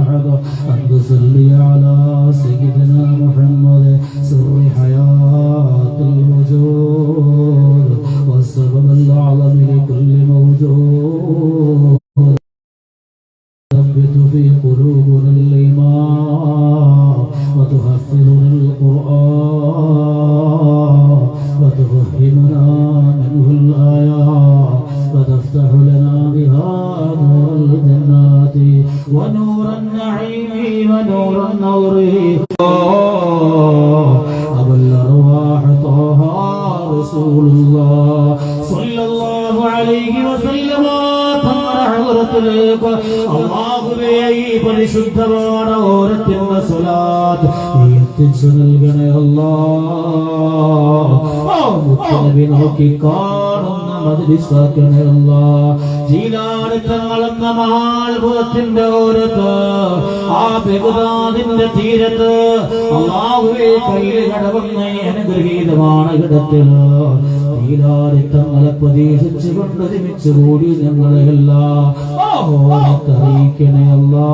أحد أن تصلي على سيدنا محمد سر حياة ഈ പരിശുദ്ധமான ഓരത്തിന്റെ സ്വലാത്ത് നീ എത്തിച്ചു നൽകണേ അല്ലാ നോക്കി കാണുന്ന മതിലിസാക്കണേ അല്ലാ. ജീലാനി തങ്ങളെന്ന മഹാത്ഭുതത്തിന്റെ ഓരത്ത് ആ ബഹുദാദിന്റെ തീരത്ത് അള്ളാഹുവേ കയ്യിൽ കടവുന്ന അനുഗ്രഹീതമാണ് ഇടത്തിൽ. തീരാറി മലപ്രദേശിച്ച് പ്രതീക്ഷിച്ചുകൊണ്ട് ഒരുമിച്ച് കൂടി ഞങ്ങളെല്ലാം അറിയിക്കണേ അല്ലാ.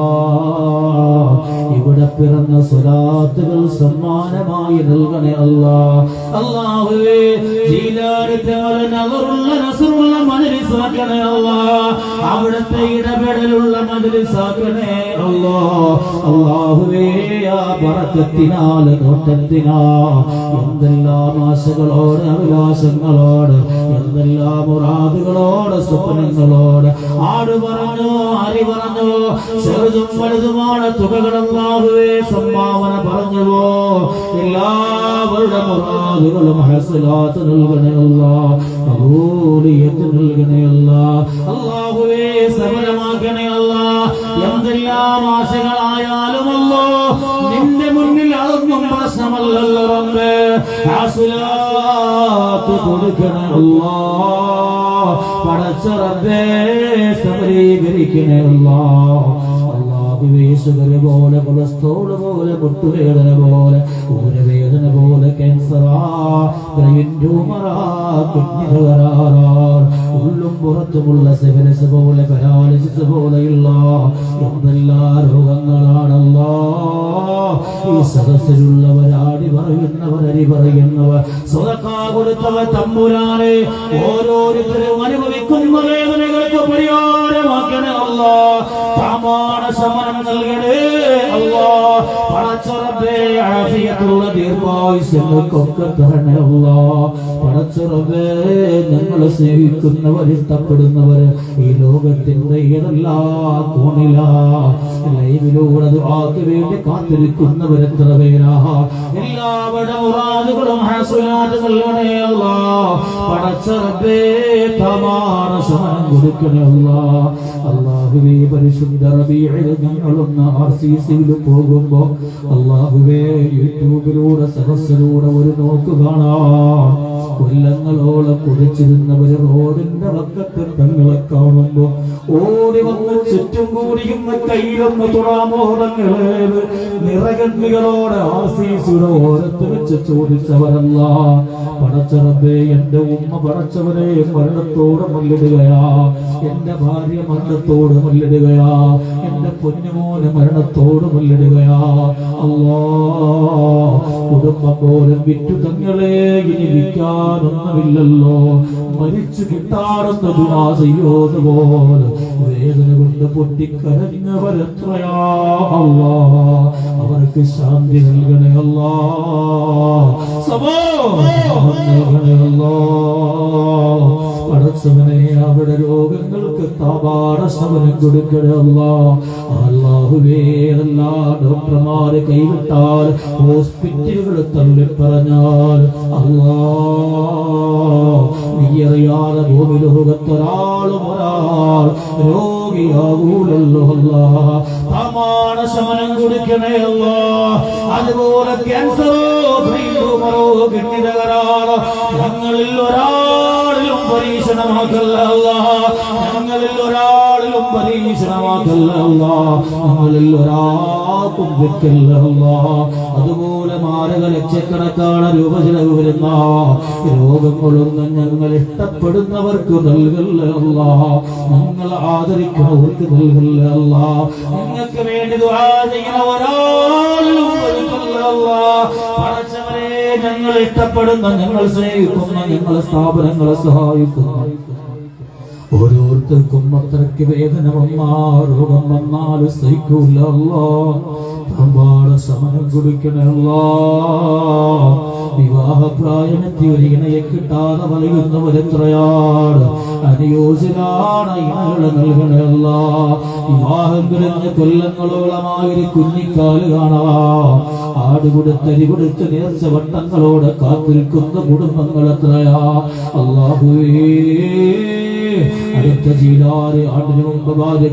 ഇവിടെ പിറന്ന സ്വലാത്തുകൾ സമ്മാനമായി നൽകണേ അല്ലാ. അല്ലാഹുവേ നസറുള്ള മജലിസാക്കണേ അല്ലാ. അവിടുത്തെ ഇടപെടലുള്ള മജലിസാക്കണേ അല്ലാ. അല്ലാഹുവേ ആ പറക്കത്തിനാൽ നോട്ടത്തിനാ എന്തെല്ലാം ആശകളോട് അഭിലാഷങ്ങളോട് എന്തെല്ലാം മുറാദുകളോട് സ്വപ്നങ്ങളോട്. ആട് പറഞ്ഞു ആരി പറഞ്ഞു ചെറുതും വലുതുമാണ് തുകകളല്ലാഹുവേ സംഭാവന പറഞ്ഞുവോ? എല്ലാവരുടെ മുറാദുകളും ഹസലാത്ത് നൽകണയല്ല അബൂലിയത്ത് നൽകണയല്ല. അല്ലാഹുവേ സഫലമാക്കണയല്ല എന്തെല്ലാം ആശകളായാലുമല്ലോ നിന്റെ മുന്നിൽ അതൊന്നും പ്രശ്നമല്ലല്ലോ റബ്ബേ. ഹസലാത്ത് കൊടുക്കണേ അല്ലാ പടച്ച റബ്ബേ സബരീകരിക്കണേ അല്ലാഹുവേ പോലെ കൊളസ്ട്രോൾ പോലെ മുട്ടുവേദന പോലെ ഊരവേദന പോലെ ക്യാൻസറാ ബ്രെയിൻ ട്യൂമറാ ഉള്ളും പുറത്തുമുള്ള സെവനസ് പോലെ പരാലിസിസ് പോലെയുള്ള എന്തെല്ലാ രോഗങ്ങളാണല്ലോ. ഈ സദസ്സിലുള്ളവരാടി പറയുന്നവർ അരി പറയുന്നവർ സ്വതക്കാ കൊടുത്തവർ തമ്പുരാനെ ഓരോരുത്തരും അനുഭവിക്കുന്ന വേദനകൾക്ക് പരിഹാരമാക്കണേ അല്ലാ ശമനം ഞങ്ങളെ സ്നേഹിക്കുന്നവർ ഇഷ്ടപ്പെടുന്നവർ ഈ ലോകത്തിന്റെ ഏതെല്ലാ കോണില ലൈവിലൂടെ ദുആക്ക് വേണ്ടി കാത്തിരിക്കുന്നവർ എത്ര പേരാ. എല്ലാവരുടെ കൊടുക്കണേ അല്ലാ അല്ലാഹുവേ പരിശുദ്ധ ഞങ്ങളൊന്ന് ആർ സി സിയിൽ പോകുമ്പോ അല്ലാഹുവേ യൂട്യൂബിലൂടെ സഹസിലൂടെ ഒരു നോക്ക് കാണാം. കൊല്ലങ്ങളോളം കുടിച്ചിരുന്നവര് റോഡിന്റെ വക്കത്ത് തങ്ങളെ കാണുമ്പോ ഓടി വന്ന് ചുറ്റും കൂടിയുന്ന കയ്യിലൊന്ന് തുറാമോഹങ്ങളേത് നിറകണ്ണികളോടെ ആസീസുടെ ഓരത്ത് വെച്ച് ചോദിച്ചവരല്ല പടച്ചറബേ എന്റെ ഉമ്മ പടച്ചവരെ മരണത്തോട് മല്ലിടുകയാ. എന്റെ ഭാര്യ മരണത്തോട് മല്ലിടുകയാ. എന്റെ പൊന്നുമോന് മരണത്തോട് മല്ലിടുകയാ. അല്ലാ കുടുംബം പോലും വിറ്റു തങ്ങളെ ഇനി വിൽക്കാനൊന്നുമില്ലല്ലോ മരിച്ചു കിട്ടാറുന്ന ദുആ ചെയ്യോത് പോലെ വേദന കൊണ്ട് പൊട്ടിക്കരഞ്ഞവരെത്രയാ അല്ലാ അവർക്ക് ശാന്തി നൽകണേ അല്ലാ സമോ നൽകണേ അല്ലാ പടച്ചവനെ അവിടെ രോഗങ്ങൾക്ക് താപാട ശമനം കൊടുക്കണമല്ല അല്ലാ. അല്ലാഹുവേ ഡോക്ടർമാരെ കൈവിട്ടാൽ ഹോസ്പിറ്റലുകൾ തള്ളി പറഞ്ഞാൽ അല്ലാ. ഭൂമി ലോകത്തൊരാളും ഒരാൾ രോഗിയാകൂലല്ലോ അല്ല. പ്രമാണ ശമനം കൊടുക്കണേ അല്ല. അതുപോലെ ക്യാൻസറോ അതുപോലെ മാരക ലക്ഷക്കണക്കാണ് രൂപ ചിലവ് വരുന്ന രോഗങ്ങളൊന്നും ഞങ്ങൾ ഇഷ്ടപ്പെടുന്നവർക്ക് നൽകല്ല ഞങ്ങൾ ആദരിക്കുന്നവർക്ക് നൽകല്ല നിങ്ങൾക്ക് വേണ്ടി ഞങ്ങൾ ഇഷ്ടപ്പെടുന്ന ഞങ്ങൾ സ്നേഹിക്കുന്ന ഞങ്ങളെ സ്ഥാപനങ്ങളെ സഹായിക്കുന്ന. ഓരോരുത്തർക്കും അത്രയ്ക്ക് വേദന വന്നാ രോഗം വന്നാലും സഹിക്കൂലല്ലോ. തമ്പാട സമരം കുടിക്കണല്ല. വിവാഹപ്രായമെത്തി ഒരു ഇണയെ കിട്ടാതെ വലയുന്നവരെത്രയാണ് അനുയോജ്യനാണ് ഇണകളെ നൽകണല്ല വിവാഹം കഴിഞ്ഞ കൊല്ലങ്ങളോളമായൊരു കുഞ്ഞിക്കാൽ കാണാ. ആടുകൊടുത്തരി കൊടുത്ത് നേർച്ച വട്ടങ്ങളോട് കാത്തിരിക്കുന്ന കുടുംബങ്ങൾ എത്രയാ അള്ളാഹുവേ അടുത്ത ജീലാറ് ആണ്ടിന് മുമ്പ് ഭാര്യ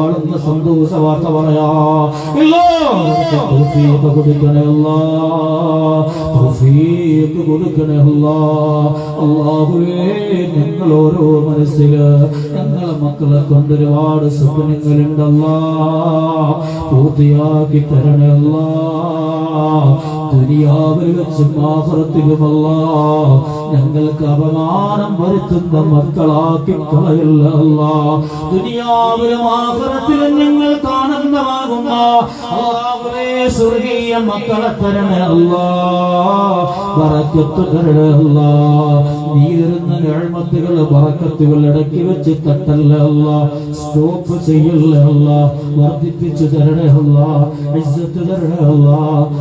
ആളെന്ന സന്തോഷ വാർത്ത പറയാ കൊടുക്കണേ കൊടുക്കണേ അല്ലാഹുവേ ഞങ്ങൾ ഓരോ മനസ്സിൽ ഞങ്ങളെ മക്കളെ കൊണ്ട് ഒരുപാട് സ്വപ്നങ്ങളുണ്ടല്ലാ. പൂർത്തിയാക്കി തരണേ അല്ലാ. ദുനിയാവിൽ വെച്ചും ആഹ്റത്തിലുമല്ല ഞങ്ങൾക്ക് അപമാനം വരുത്തുന്ന മക്കളാക്കി കളയല്ല ദുനിയാവിലും ആഹ്റത്തിലും ഞങ്ങൾക്ക് ആനന്ദമാകുന്ന അല്ലാഹുവേ സ്വർഗീയ മക്കളെ തരണേ അല്ലാഹ് ബറക്കത്ത് തരണേ അല്ലാഹ് നീ തരുന്ന ബറക്കത്തുകൾ ഇടക്കി വെച്ച് തട്ടല്ല അല്ല സ്റ്റോപ്പ് ചെയ്യല്ല അല്ല വർദ്ധിപ്പിച്ചു തരണേ അല്ല ഇജ്ജത്ത് തരണേ അല്ല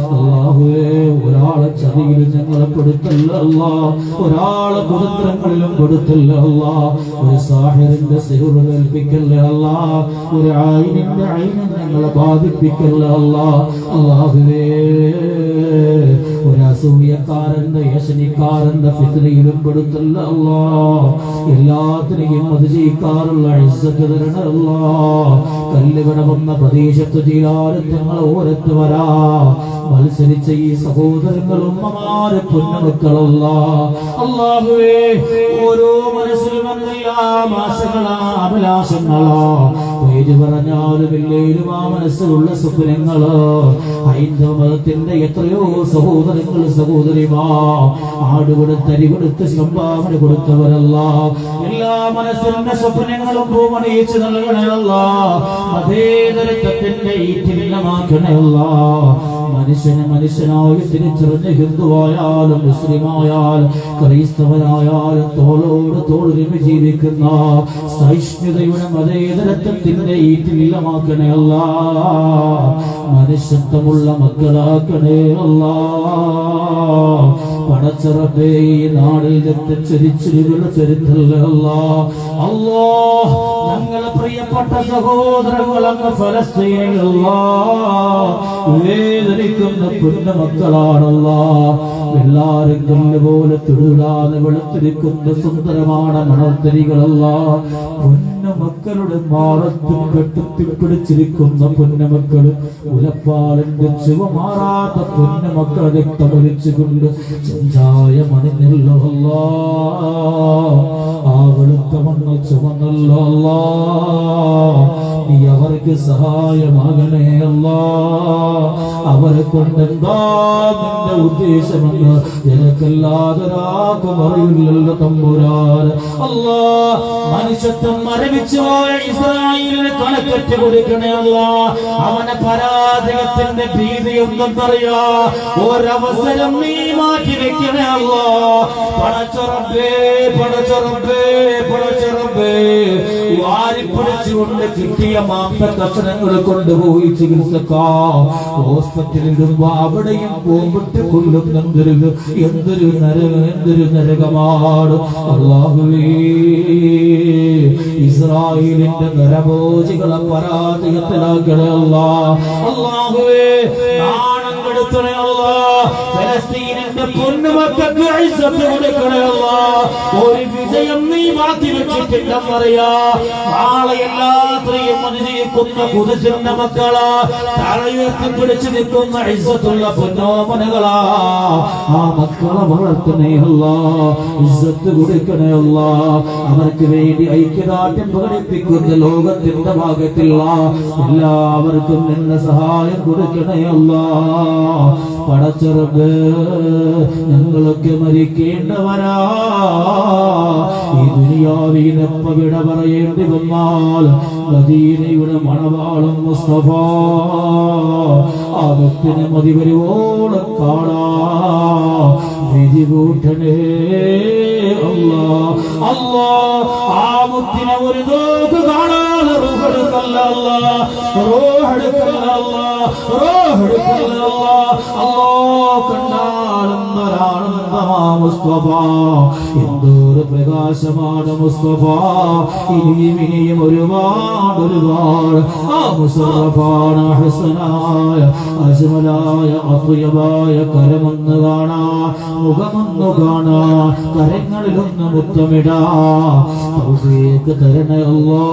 അല്ലാഹുവേ ഒരാളെ ചതിയിൽ ഞങ്ങളെ പെടുത്തല്ല അല്ലാഹ് ഒരാളെ കുതന്ത്രങ്ങളിലും പെടുത്തല്ല അല്ലാഹ് ഒരു സാഹിറിന്റെ സിഹുറ് കേൾപ്പിക്കല്ല അല്ലാഹ് ഒരു ആയിനിന്റെ അയിനെ ഞങ്ങളെ ബാധിപ്പിക്കല്ല അള്ളാഹുവേ ഒരസൂയക്കാരന്റെ യശനിക്കാരന്റെ ഫിത്നയിലും പെടുത്തല്ല അല്ലാ. എല്ലാത്തിനെയും അതിജയിക്കാറുള്ള കല്ലുകട വന്ന പ്രദേശത്ത് ചെയ്യാനും ഞങ്ങൾ ഓരത്ത് വരാ. മത്സരിച്ച ഈ സഹോദരങ്ങൾ ഉമ്മമാരെ പൊന്നുമക്കളല്ല അള്ളാഹുവേ ഓരോ മനസ്സിലും അഭിലാഷങ്ങളാ. പേര് പറഞ്ഞാലും ഇല്ലേലും ആ മനസ്സിലുള്ള സ്വപ്നങ്ങൾ ഹൈന്ദവ മതത്തിന്റെ എത്രയോ സഹോദരങ്ങൾ സഹോദരിമാ ആടുകൊടുത്ത് അരി കൊടുത്ത് സംഭാവന കൊടുത്തവരല്ല. എല്ലാ മനസ്സിന്റെ സ്വപ്നങ്ങളും പൂമണിയിച്ച് നൽകണമല്ല മതേതരത്വത്തിന്റെ ഈ ചിഹ്നമാക്കണമല്ല മനുഷ്യന് മനുഷ്യനായി തിരിച്ചറിഞ്ഞ് ഹിന്ദുവായാലും മുസ്ലിമായാലും ക്രൈസ്തവനായാലും തോളോട് തോളിന് ജീവിക്കുന്ന സഹിഷ്ണുതയുടെ മതേതരത്വത്തിന്റെ ഈ ചിഹ്നമാക്കണേ അല്ല. മനുഷ്യത്വമുള്ള മക്കളാക്കണേ അല്ല. പടച്ചിറപ്പേ ഈ നാടിൽ രക്തച്ചരിച്ചിരികളുടെ ചരിത്രല്ല അല്ലോ? ഞങ്ങളെ പ്രിയപ്പെട്ട സഹോദരങ്ങളങ്ങ് ഫലസ്തീനിലുള്ള വേദനിക്കുന്ന കുഞ്ഞ മക്കളാണല്ല. എല്ലാരും കല്ല് പോലെ തുടുകാതെ വെളുത്തിരിക്കുന്ന സുന്ദരമാണ് മണർത്തരികളല്ല പൊന്ന മക്കളുടെ മാറത്തും കെട്ടുത്തി പിടിച്ചിരിക്കുന്ന പൊന്നമക്കൾ ഉലപ്പാലിന്റെ ചുവമാറാത്ത പൊന്നമക്കളെ രക്തമൊലിച്ചുകൊണ്ട് ചെഞ്ചായ മണിഞ്ഞല്ലോ അല്ലാ. ആ വെളുത്ത മണ്ണ് ചുമന്നല്ലോ. നീ അവർക്ക് സഹായമാകണേ അല്ല അവരെ കൊണ്ടെന്താ നിന്റെ ഉദ്ദേശമെന്ന് എനക്കല്ലാതൊരാക്കും അറിയില്ലല്ലോ തമ്പുരാൻ അല്ലാ മനുഷ്യത്വം മരവിച്ചു പോയ ഇസ്രായേലിന് കണക്കറ്റ് കൊടുക്കണേ അല്ല അവനെ പരാജയത്തിന്റെ ഭീതി എന്തെന്നറിയാ? ഒരവസരം നീ മാറ്റി വെക്കണേ പണച്ചുറപ്പേ പടച്ചുറപ്പേ പടച്ചുറപ്പേ വാരിപ്പിടിച്ചുകൊണ്ട് കിട്ടിയ മാംസ കഷണങ്ങൾ കൊണ്ടുപോയി ചികിത്സക്കാ. ഹോസ്പിറ്റലിടുമ്പോ അവിടെയും പോമ്പിട്ട് കൊല്ലുന്നെന്തൊരു എന്തൊരു നരക എന്തൊരു നരകമാണ്. അള്ളാഹുവേ ഇസ്രായേലിന്റെ നരഭോജികളെ പരാജയത്തിലാക്കണേ അല്ലാ അള്ളാഹുവേ നാണം കെടുത്തണേ അല്ലാ പൊന്ന പൊന്നുമക്കൾക്ക് ഐസത്ത് കൊടുക്കണേ അല്ലാ. ഒരു വിജയം നീ മാറ്റി വെച്ചിട്ടില്ലെന്നറിയാ നാളെ എല്ലാത്രയും അനുജയിക്കുന്ന കുതിച്ചിന്റെ മക്കളാ. തലയുയർത്തി പിടിച്ചു നിൽക്കുന്ന ഐസത്തുള്ള പൊന്നോമനകളാ. ആ മക്കളെ വളർത്തണേ അല്ല. ഇസ്സത്ത് കൊടുക്കണേ അല്ല. അവർക്ക് വേണ്ടി ഐക്യദാർഢ്യം പ്രകടിപ്പിക്കുന്ന ലോകത്തിന്റെ ഭാഗത്തുള്ള എല്ലാവർക്കും എന്ന സഹായം കൊടുക്കണേ അല്ല. പടച്ചെറുപ്പ് ഞങ്ങളൊക്കെ മരിക്കേണ്ടവരാ. ഈ ദുനിയാവിനെപ്പ വിട പറയേണ്ടി വന്നാൽ മദീനയുടെ മണവാളം മുസ്തഫ. ആ ഭക്തിനെ മതി വരുവോളം കാണാ വിധി കൂട്ടണേ അല്ലാ. അല്ലാ ആ മുത്തിനെ ഒരു നോക്ക് കാണാൻ റൂഹെടുക്കല്ല റൂഹെടുക്കല്ല റൂഹെടുക്കല്ല അല്ലാ അല്ലാ കണ്ടാലെന്നൊരാനന്ദമാ മുസ്തഫ എന്തോരു പ്രകാശമാണ് മുസ്തഫ ഇനിയും ഇനിയും ഒരുപാട് ഒരുപാട് ആ മുസറഫാണ് ഹസനായ അജ്മലായ അത്വയമായ കരമൊന്ന് കാണാ മുഖമൊന്നു കാണാ കരങ്ങളിലൊന്ന് മുത്തമിടാ തൗഫീഖ് തരണേ അല്ലാ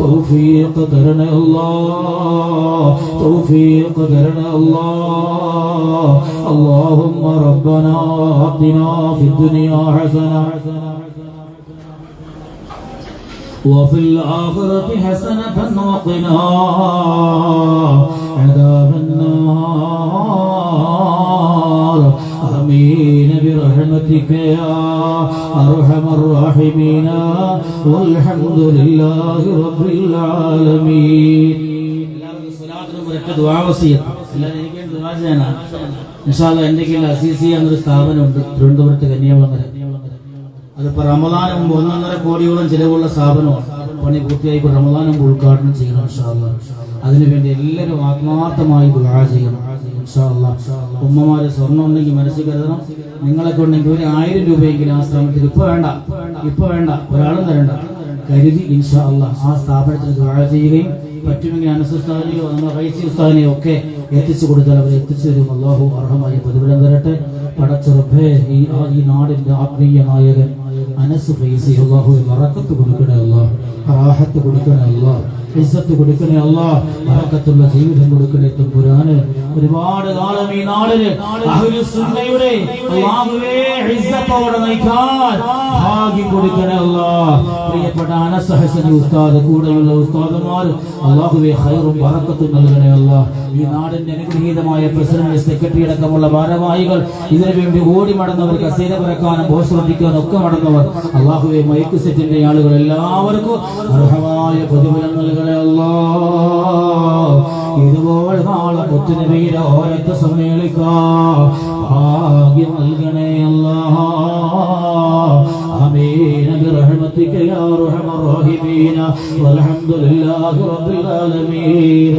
തൗഫീഖ് തരണേ അല്ലാ തൗഫീഖ് തരണേ അല്ലാ اللهم ربنا آتنا في الدنيا حسنة وفي الآخرة حسنة وقنا عذاب النار. آمين برحمتك يا أرحم الراحمين. والحمد لله رب العالمين. ഇൻഷാല്ല എന്റെ കീഴിൽ അസീസി എന്നൊരു സ്ഥാപനമുണ്ട് തിരുവനന്തപുരത്ത് കന്യാകുളങ്ങര. അതിപ്പോ റമദാന് മുമ്പ് ഒന്നൊന്നര കോടിയോളം ചിലവുള്ള സ്ഥാപനമാണ്. പണി പൂർത്തിയായി ഇപ്പോൾ മുമ്പ് ഉദ്ഘാടനം ചെയ്യണം അതിനുവേണ്ടി എല്ലാവരും ആത്മാർത്ഥമായി ദുആ ചെയ്യണം ഉമ്മമാര് സ്വർണം ഉണ്ടെങ്കിൽ മനസ്സിൽ കരുതണം. നിങ്ങളൊക്കെ ഉണ്ടെങ്കിൽ ഒരു ആയിരം രൂപയെങ്കിലും ആ ശ്രമത്തിൽ ഇപ്പൊ വേണ്ട ഇപ്പൊ വേണ്ട ഒരാളും തരണ്ട. കരുതി ഇൻഷാ അള്ളാഹ് ആ സ്ഥാപനത്തിന് ദുആ ചെയ്യുകയും പറ്റുമെങ്കിൽ അനുസുസ്ഥാനെയോ നമ്മുടെ റൈസി ഉസ്താദിനെയോ ഒക്കെ എത്തിച്ചു കൊടുത്താൽ അവരെ എത്തിച്ചു തരും അള്ളാഹു അർഹമായ പ്രതിഫലം തരട്ടെ. പടച്ചുറപ്പേ ഈ ഈ നാടിന്റെ ആത്മീയ നായകൻ അനസ് ഫൈസി അള്ളാഹു മറക്കത്ത് കൊടുക്കണേ അള്ളാഹ് റാഹത്ത് കൊടുക്കണേ അല്ലാഹ്. ഇസ്സത്ത് കൊടുക്കണേ അല്ലാഹ്. ബറക്കത്തുള്ള ജീവിതം കൊടുക്കണേ തമ്പുരാന് ഒരുപാട് കാലം ഈ നാടിന് അഹ്ലു സുന്നയുടെ അല്ലാഹുവേ ഇസ്സത്തോടെ നയിക്കാൻ ഭാഗ്യം കൊടുക്കണേ അല്ലാഹ്. പ്രിയപ്പെട്ട അനസ് ഹസനി ഉസ്താദ് കൂടെയുള്ള ഉസ്താദുമാർ അല്ലാഹുവേ ഖൈറു ബറക്കത്തും നൽകണേ അല്ലാഹ്. ഈ നാടിന്റെ അനുഗ്രഹീതമായ പ്രസിഡന്റ് സെക്രട്ടറി അടക്കമുള്ള ഭാരവാഹികൾ ഇതിനു വേണ്ടി ഓടി മടന്നവർ കസേര പിറക്കാനും ബോസ് ഒക്കെ മടന്നവർ അള്ളാഹുവെ മൈക്ക് സെറ്റിന്റെ ആളുകൾ എല്ലാവർക്കും അർഹമായ പ്രതിഫലം നൽകണേ അല്ലാ ഇതുപോലെ നാളെ മുത്തുനബിയുടെ ഓരത്ത് സമ്മേളിക്കാ ഭാഗ്യം നൽകണേ അല്ലാ آمين برحمتك يا أرحم الراحمين والحمد لله رب العالمين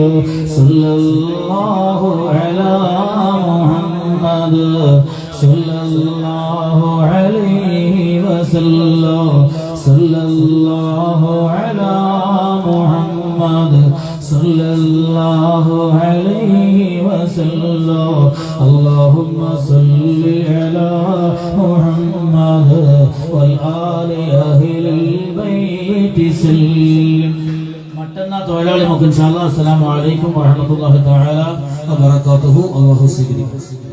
صلى الله على محمد صلى الله عليه وسلم صلى الله وسلم اللهم صل على محمد والآل أهل البيت سلم മറ്റന്നാ തൊഴിലാളി നമുക്ക് ഇൻഷാല്ലാ അസ്സലാമു അലൈക്കും വറഹ്മത്തുള്ളാഹി തആല വബറകാതുഹു അല്ലാഹു സ്വീകരിക്കും